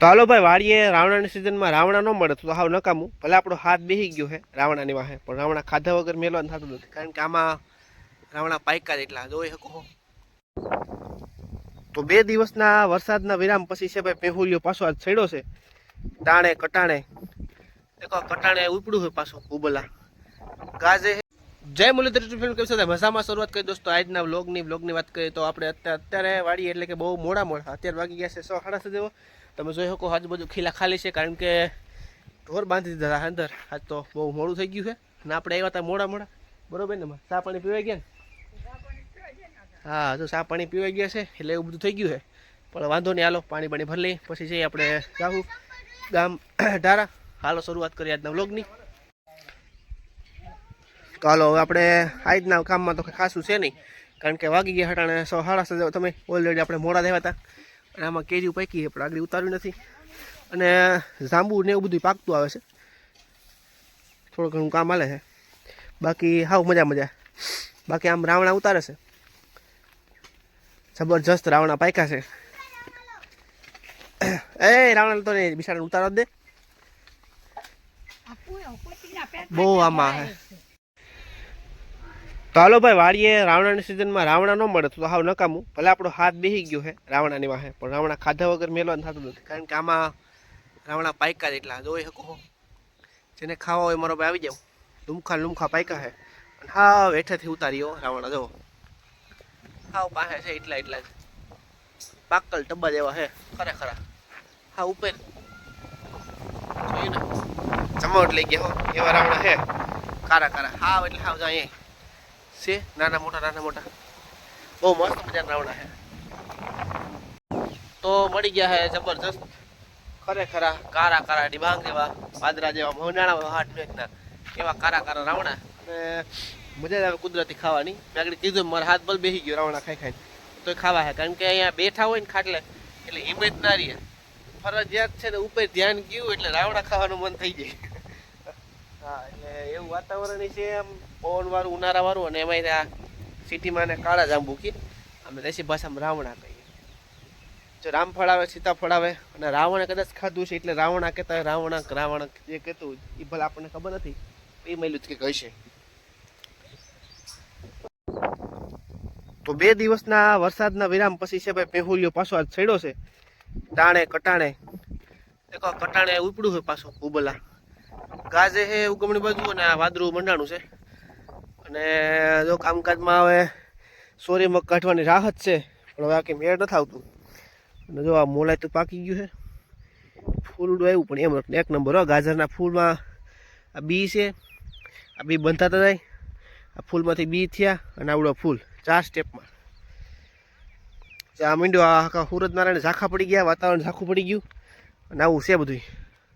તો હાલો ભાઈ, વાડીએ રાવણાની સિઝનમાં રાવણા ન મળે તો હાવ નકામું. ભલે આપણો હાથ બેસી ગયો છે રાવણાની વાહે, પણ રાવણા ખાધા વગર મેલવાનું થતું નથી કારણ કે આમાં રાવણા પાયકા જેટલા જોઈ શકો તો બે દિવસના વરસાદના વિરામ પછી છે ભાઈ, પેહુલિયો પાછો આજ છેડ્યો છે. ટાણે કટાણે. કટાણે ઉપડ્યું છે પાછું, ઉબલા. ગાજે જય મુરલીધર ફિલ્મ કેમ છે મજામાં શરૂઆત કરી દોસ્તો આજના વ્લોગની વ્લોગની વાત કરીએ તો આપણે અત્યારે વાડીએ એટલે કે બહુ મોડા મોડા. અત્યારે વાગી ગયા છે સો સાડા જેવો. તમે જોઈ શકો આજુબાજુ ખીલા ખાલી છે, કારણ કે ઢોર બાંધી દીધા હતા અંદર. આજ તો બહુ મોડું થઈ ગયું છે. અને આપણે આવ્યા હતા મોડા મોડા. બરોબર ને ચા પાણી પીવાઈ ગયા ને? હા જો ચા પાણી પીવાઈ ગયા છે, એટલે એવું બધું થઈ ગયું છે. પણ વાંધો નહીં, હાલો, પાણી પાણી ભરી લઈ પછી જઈએ આપણે જાહું ગામ, ઢારા. હાલો, શરૂઆત કરીએ આજના વ્લોગની તો હાલો હવે આપણે આજના કામમાં તો ખાસું છે નહીં કારણ કે વાગી ગયા હટાણે સો સાડા સજા તમે ઓલરેડી આપણે મોડા દેવા હતા અને આમાં કેરી પૈકી પણ આગળ ઉતાર્યું નથી. અને જાંબુ ને એવું બધું પાકતું આવે છે. થોડું ઘણું કામ હાલે છે. બાકી હાવ મજા મજા. બાકી આમ રાવણા ઉતારે છે. જબરજસ્ત રાવણા પાયકા છે. એ રાવણા તો નહીં બિચારાને ઉતારવા દે. બહુ આમાં તો હાલો ભાઈ વાડીએ રાવણાની સિઝનમાં રાવણા ન મળે તો હાવ નકામું. ભલે આપણો હાથ બેસી ગયો છે રાવણાની વાહે, પણ રાવણા ખાધા વગર મેલવાનું થતું નથી. કારણ કે આમાં રાવણા પાયકા જેટલા જોઈ શકો જેને ખાવા હોય મારો ભાઈ આવી જાવ. લુમખા લુમખા પાયકા છે અને હાવ હેઠેથી ઉતારીઓ રાવણા જો હાવ પાસે છે એટલા એટલા જ. પાકલ ટબ્બા જેવા છે ખરેખરા હા, ઉપર. જોયું ને. ચમોટ લઈ ગયા હો, એવા રાવણા છે કારા કારા હાવ એટલે હાવ જાય છે નાના મોટા નાના મોટા બહુ મસ્ત મજાના રાવણા છે. તો મળી ગયા છે જબરજસ્ત. ખરેખરા કારા કારા ડિબાંગ જેવા પાદરા જેવા મોનાણા હાટ મેઘના એવા કારા કારા રાવણા. અને મજા આવે કુદરતી ખાવાની. મેં આગળ કીધું મારા હાથ બલ બેસી ગયો રાવણા ખાઈ ખાઈ તો ખાવા છે, કારણ કે અહીંયા બેઠા હોય ને ખાટલે, એટલે હિંમત ના રહી. ફરજિયાત છે ને ઉપર ધ્યાન ગયું એટલે રાવણા ખાવાનું મન થઈ જાય. હા, એટલે એવું વાતાવરણ છે આમ, પવન વાળું, ઉનાળા વાળું અને એમાં આ સિટીમાં ને કાળા જાંબુ કી. અમે દેશી ભાષામાં રાવણા કહીએ. જો રામફળ આવે, સીતાફળ આવે, અને રાવણે કદાચ ખાધું છે, એટલે રાવણા કહેતા રાવણક રાવણક જે કહેતું એ ભલે આપણને ખબર નથી એ મહિલું જ કે કહીશે તો બે દિવસના વરસાદના વિરામ પછી છે ભાઈ, પેહુલિયો પાછો આજ છેડ્યો છે. ટાણે, કટાણે. એક કટાણે ઉપડ્યું છે પાછું ઉબલા ગાજે છે ઉગમણી બાજુ અને આ વાદળું મંડાણું છે. અને જો કામકાજમાં હવે સોરી મગ કાઢવાની રાહત છે, પણ હવે આ કંઈ મેળ નથી આવતું. અને જો આ મોલાય તો પાકી ગયું છે. ફૂલડું આવ્યું પણ એમ એક નંબર હો, ગાજરના ફૂલમાં આ બી છે. આ બી બંધાતા જાય. આ ફૂલમાંથી બી થયા અને આવડો ફૂલ, ચાર સ્ટેપમાં. આ મીંડો આખા સુરત નારાયણ ઝાંખા પડી ગયા, વાતાવરણ ઝાંખું પડી ગયું. અને આવું છે બધું